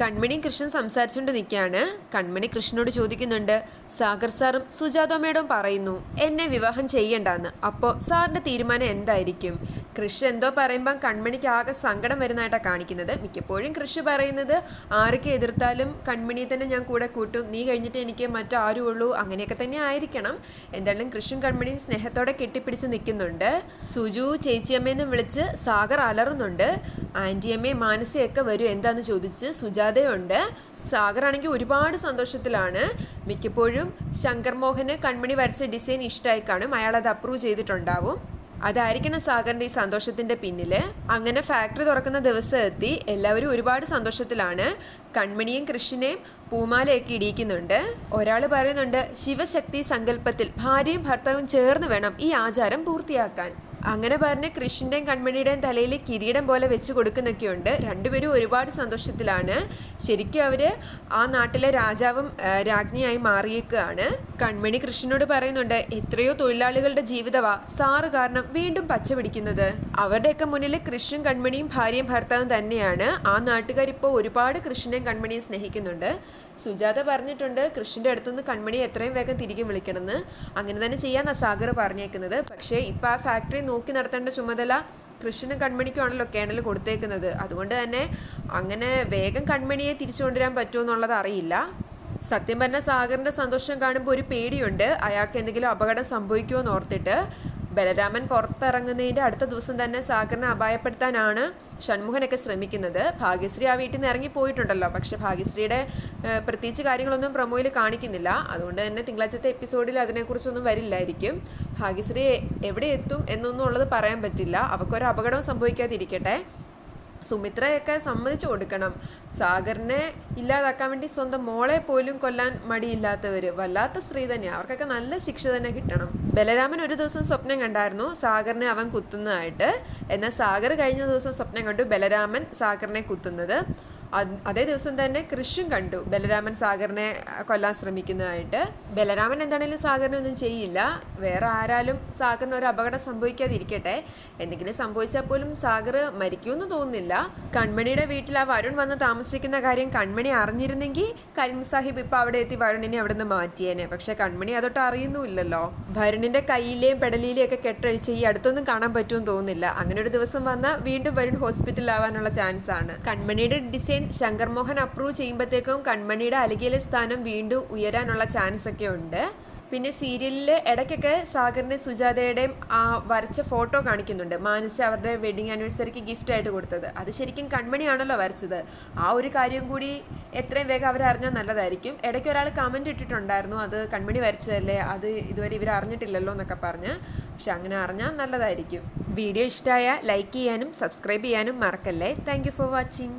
കൺമണി കൃഷ്ണൻ സംസാരിച്ചുകൊണ്ട് നിൽക്കുകയാണ്. കൺമണി കൃഷ്ണനോട് ചോദിക്കുന്നുണ്ട് സാഗർ സാറും സുജാത മേഡം പറയുന്നു എന്നെ വിവാഹം ചെയ്യണ്ടെന്ന്. അപ്പോൾ സാറിന്റെ തീരുമാനം എന്തായിരിക്കും? കൃഷ് എന്തോ പറയുമ്പം കൺമണിക്ക് ആകെ സങ്കടം വരുന്നതായിട്ടാണ് കാണിക്കുന്നത്. മിക്കപ്പോഴും കൃഷി പറയുന്നത് ആരൊക്കെ എതിർത്താലും കൺമണിയെ തന്നെ ഞാൻ കൂടെ കൂട്ടും. നീ കഴിഞ്ഞിട്ട് എനിക്ക് മറ്റാരും ഉള്ളൂ അങ്ങനെയൊക്കെ തന്നെ ആയിരിക്കണം. എന്തായാലും കൃഷിയും കൺമണിയും സ്നേഹത്തോടെ കെട്ടിപ്പിടിച്ച് നിൽക്കുന്നുണ്ട്. സുജു ചേച്ചിയമ്മയെന്ന് വിളിച്ച് സാഗർ അലറുന്നുണ്ട്. ആന്റിയമ്മയും മാനസയൊക്കെ വരും. എന്താണെന്ന് ചോദിച്ച് സുജാതയുണ്ട് സാഗർ ആണെങ്കിൽ ഒരുപാട് സന്തോഷത്തിലാണ്. മിക്കപ്പോഴും ശങ്കർ മോഹന് കൺമണി വരച്ച ഡിസൈൻ ഇഷ്ടമായി കാണും അയാൾ അത് അപ്രൂവ് ചെയ്തിട്ടുണ്ടാവും. അതായിരിക്കണം സാഗറിന്റെ ഈ സന്തോഷത്തിന്റെ പിന്നിൽ അങ്ങനെ ഫാക്ടറി തുറക്കുന്ന ദിവസം എത്തി എല്ലാവരും ഒരുപാട് സന്തോഷത്തിലാണ്. കൺമണിയും കൃഷ്ണനെയും പൂമാലയൊക്കെ ഇടിയിക്കുന്നുണ്ട്. ഒരാൾ പറയുന്നുണ്ട് ശിവശക്തി സങ്കല്പത്തിൽ ഭാര്യയും ഭർത്താവും ചേർന്ന് വേണം ഈ ആചാരം പൂർത്തിയാക്കാൻ. അങ്ങനെ പറഞ്ഞ് കൃഷിന്റെയും കൺമണിയുടെയും തലയിൽ കിരീടം പോലെ വെച്ച് കൊടുക്കുന്നൊക്കെയുണ്ട്. രണ്ടുപേരും ഒരുപാട് സന്തോഷത്തിലാണ്. ശരിക്കും അവർ ആ നാട്ടിലെ രാജാവും രാജ്ഞിയായി മാറിയേക്കുകയാണ് കൺമണി കൃഷ്ണനോട് പറയുന്നുണ്ട് എത്രയോ തൊഴിലാളികളുടെ ജീവിതവാ സാറ് കാരണം വീണ്ടും പച്ച പിടിക്കുന്നത്. അവരുടെയൊക്കെ മുന്നിൽ കൃഷ്ണൻ കൺമണിയും ഭാര്യയും ഭർത്താവും തന്നെയാണ്. ആ നാട്ടുകാരിപ്പോൾ ഒരുപാട് കൃഷ്ണനെയും കൺമണിയും സ്നേഹിക്കുന്നുണ്ട്. സുജാത പറഞ്ഞിട്ടുണ്ട് കൃഷ്ണന്റെ അടുത്തുനിന്ന് കൺമണിയെ എത്രയും വേഗം തിരികെ വിളിക്കണമെന്ന്. അങ്ങനെ തന്നെ ചെയ്യാന്നാ സാഗർ പറഞ്ഞേക്കുന്നത്. പക്ഷേ ഇപ്പം ആ ഫാക്ടറി നോക്കി നടത്തേണ്ട ചുമതല കൃഷ്ണനും കൺമണിക്കുമാണല്ലോ കേണൽ കൊടുത്തേക്കുന്നത്. അതുകൊണ്ട് തന്നെ അങ്ങനെ വേഗം കൺമണിയെ തിരിച്ചു കൊണ്ടുവരാൻ പറ്റുമോ എന്നുള്ളത് അറിയില്ല. സത്യം പറഞ്ഞ സാഗറിന്റെ സന്തോഷം കാണുമ്പോൾ ഒരു പേടിയുണ്ട്. അയാൾക്ക് എന്തെങ്കിലും അപകടം സംഭവിക്കുമോ എന്ന് ഓർത്തിട്ട്. ബലരാമൻ പുറത്തിറങ്ങുന്നതിന്റെ അടുത്ത ദിവസം തന്നെ സാഗറിനെ അപായപ്പെടുത്താനാണ് ഷൺമുഖനൊക്കെ ശ്രമിക്കുന്നത്. ഭാഗ്യശ്രീ ആ വീട്ടിൽ നിന്ന് ഇറങ്ങി പോയിട്ടുണ്ടല്ലോ പക്ഷെ ഭാഗ്യശ്രീയുടെ പ്രത്യേകിച്ച് കാര്യങ്ങളൊന്നും പ്രൊമോയിൽ കാണിക്കുന്നില്ല. അതുകൊണ്ട് തന്നെ തിങ്കളാഴ്ചത്തെ എപ്പിസോഡിൽ അതിനെക്കുറിച്ചൊന്നും വരില്ലായിരിക്കും. ഭാഗ്യശ്രീ എവിടെ എത്തും എന്നൊന്നും ഉള്ളത് പറയാൻ പറ്റില്ല. അവക്കൊരു അപകടം സംഭവിക്കാതിരിക്കട്ടെ. സുമിത്രയൊക്കെ സമ്മതിച്ചു കൊടുക്കണം. സാഗറിനെ ഇല്ലാതാക്കാൻ വേണ്ടി സ്വന്തം മോളെ പോലും കൊല്ലാൻ മടിയില്ലാത്തവർ വല്ലാത്ത സ്ത്രീ തന്നെയാണ് അവർക്കൊക്കെ നല്ല ശിക്ഷ തന്നെ കിട്ടണം. ബലരാമൻ ഒരു ദിവസം സ്വപ്നം കണ്ടായിരുന്നു സാഗറിനെ അവൻ കുത്തുന്നതായിട്ട്. എന്നാൽ സാഗർ കഴിഞ്ഞ ദിവസം സ്വപ്നം കണ്ടു ബലരാമൻ സാഗറിനെ കുത്തുന്നത്. അത് ദിവസം തന്നെ കൃഷും കണ്ടു. ബലരാമൻ സാഗറിനെ കൊല്ലാൻ ശ്രമിക്കുന്നതായിട്ട്. ബലരാമൻ എന്താണെങ്കിലും സാഗറിനെ ഒന്നും ചെയ്യില്ല. വേറെ ആരാലും സാഗറിന് ഒരു അപകടം സംഭവിക്കാതിരിക്കട്ടെ. എന്തെങ്കിലും സംഭവിച്ചാൽ പോലും സാഗർ മരിക്കുമെന്ന് തോന്നുന്നില്ല. കൺമണിയുടെ വീട്ടിൽ ആ വരുൺ വന്ന് താമസിക്കുന്ന കാര്യം കൺമണി അറിഞ്ഞിരുന്നെങ്കിൽ കരീം സാഹിബ് ഇപ്പൊ അവിടെ എത്തി വരുണിനെ അവിടെ നിന്ന് മാറ്റിയേനെ. പക്ഷെ കൺമണി അതൊട്ട് അറിയുന്നുമില്ലല്ലോ. വരുണിന്റെ കയ്യിലെയും പെടലിയിലെയും ഒക്കെ കെട്ടഴിച്ച് ഈ അടുത്തൊന്നും കാണാൻ പറ്റുമെന്ന് തോന്നുന്നില്ല. അങ്ങനെ ഒരു ദിവസം വന്നാൽ വീണ്ടും വരുൺ ഹോസ്പിറ്റലിലാവാനുള്ള ചാൻസ് ആണ് കൺമണിയുടെ ഡിസൈൻ ശങ്കർ മോഹൻ അപ്രൂവ് ചെയ്യുമ്പോഴത്തേക്കും കൺമണിയുടെ അലകിയിലെ സ്ഥാനം വീണ്ടും ഉയരാനുള്ള ചാൻസ് ഒക്കെ ഉണ്ട് പിന്നെ സീരിയലിൽ ഇടയ്ക്കൊക്കെ സാഗറിന്റെ സുജാതയുടെയും ആ വരച്ച ഫോട്ടോ കാണിക്കുന്നുണ്ട്. മാനസ് അവരുടെ വെഡിങ് ആനിവേഴ്സറിക്ക് ഗിഫ്റ്റ് ആയിട്ട് കൊടുത്തത്. അത് ശരിക്കും കൺമണിയാണല്ലോ വരച്ചത്. ആ ഒരു കാര്യം കൂടി എത്രയും വേഗം അവരറിഞ്ഞാൽ നല്ലതായിരിക്കും. ഇടയ്ക്ക് ഒരാൾ കമന്റ് ഇട്ടിട്ടുണ്ടായിരുന്നു അത് കൺമണി വരച്ചതല്ലേ? അത് ഇതുവരെ ഇവർ അറിഞ്ഞിട്ടില്ലല്ലോ എന്നൊക്കെ പറഞ്ഞ്. പക്ഷെ അങ്ങനെ അറിഞ്ഞാൽ നല്ലതായിരിക്കും. വീഡിയോ ഇഷ്ടമായ ലൈക്ക് ചെയ്യാനും സബ്സ്ക്രൈബ് ചെയ്യാനും മറക്കല്ലേ. Thank for watching